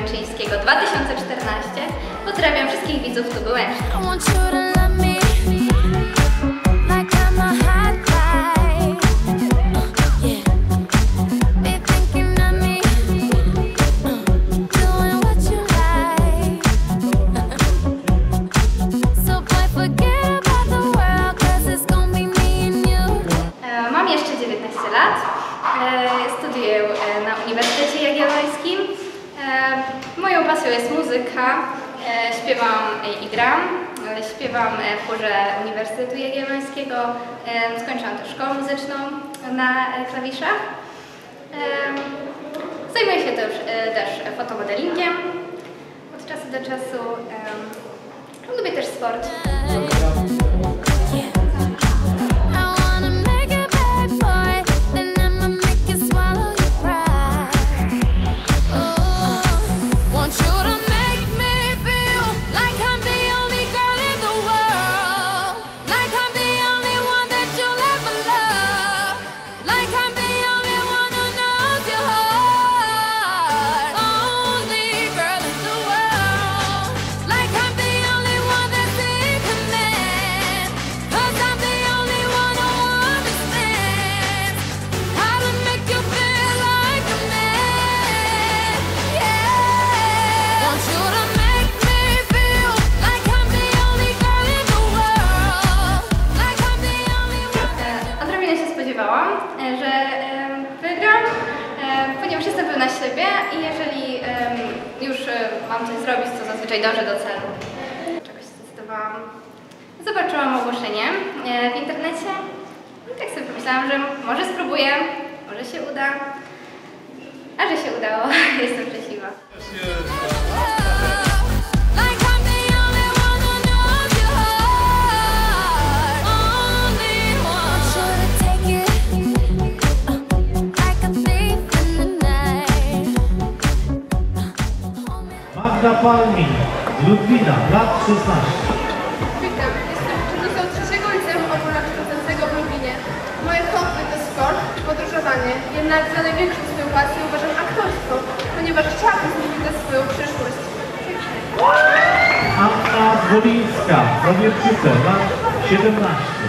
Łęczyńskiego 2014. Pozdrawiam wszystkich widzów and you. E, Mam jeszcze 19 lat. E, Studiuję e, na Uniwersytecie Jagiellońskim. E, Moją pasją jest muzyka. E, Śpiewam i gram. E, Śpiewam w chórze Uniwersytetu Jagiellońskiego. Skończyłam też szkołę muzyczną na klawiszach. Zajmuję się też, też fotomodelingiem od czasu do czasu. Lubię też sport. Jestem pewna siebie i jeżeli em, już e, mam coś zrobić, to zazwyczaj dążę do celu. Czegoś zdecydowałam. Zobaczyłam ogłoszenie e, w internecie i tak sobie pomyślałam, że może spróbuję, może się uda. A że się udało, jestem szczęśliwa. Magda Palmin, Ludwina, lat 16. Witam, jestem uczennicą trzeciego liceum ogólnokształcącego w Lublinie. Moje hobby to sport podróżowanie, jednak za największą swoją pasję uważam aktorstwo, ponieważ chciałabym zmienić na swoją przyszłość. Anna Zwolińska, Zawierczyce, lat 17.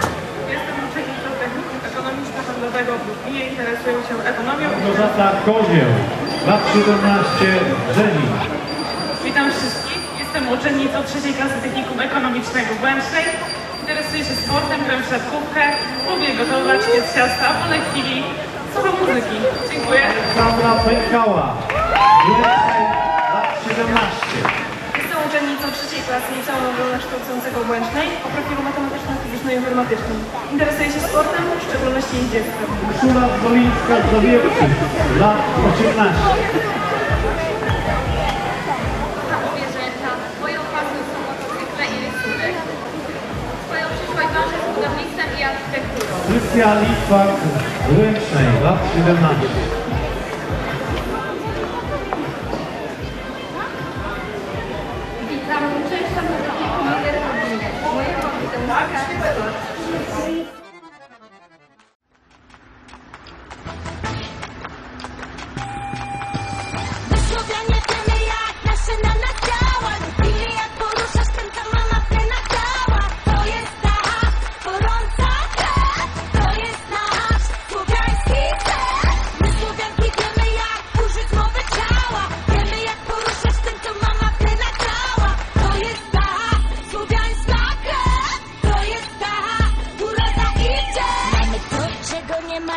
Jestem uczennicą technikum ekonomiczno-handlowego w Lublinie. Interesuję się ekonomią. Małgorzata Kozieł, lat 17, Żeni. Uczennicą trzeciej klasy technikum ekonomicznego w Łęcznej. Interesuję się sportem, gram w siatkówkę. Lubię gotować, piec ciasta, a wolnej chwili słucham muzyki. Dziękuję. Sandra Pękała, Łęcznej, lat 17. Jestem uczennicą trzeciej klasy liceum ogólnokształcącego w Łęcznej o profilu matematyczno-fizyczno-informatycznym. Interesuję się sportem, w szczególności jeździectwem. Urszula Zwolińska z Zawierczy, lat 18. Sozialdienstbank für Raststühle Mann.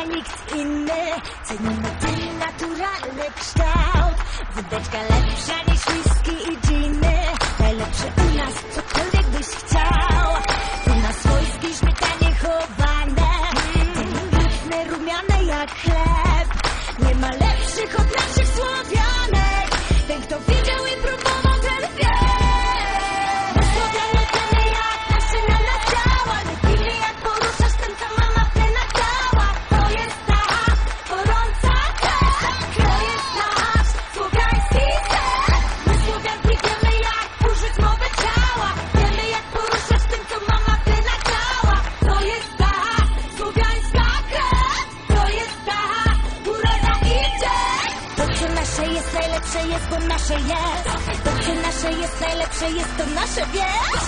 Nikt inny Cenimy ten naturalny kształt. Wódeczka lepsza niż whisky bo nasze jest. Co nasze jest najlepsze jest, to nasze wiesz.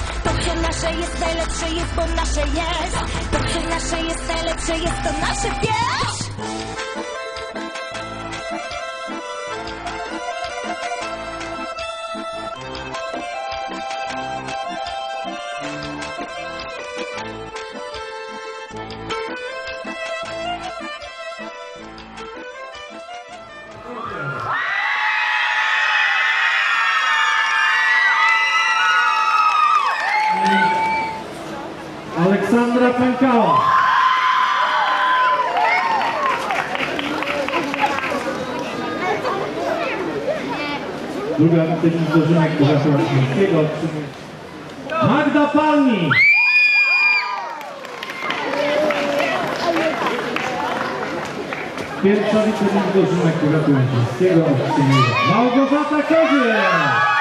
Co nasze jest najlepsze jest, bo nasze jest. Co nasze jest najlepsze jest, to nasze wiesz. Druga technik dożynek Raczyńskiego otrzymuje Magda Palni. Pierwsza wicetechnik dożynek Powiatu otrzymuje Małgorzata Koziel.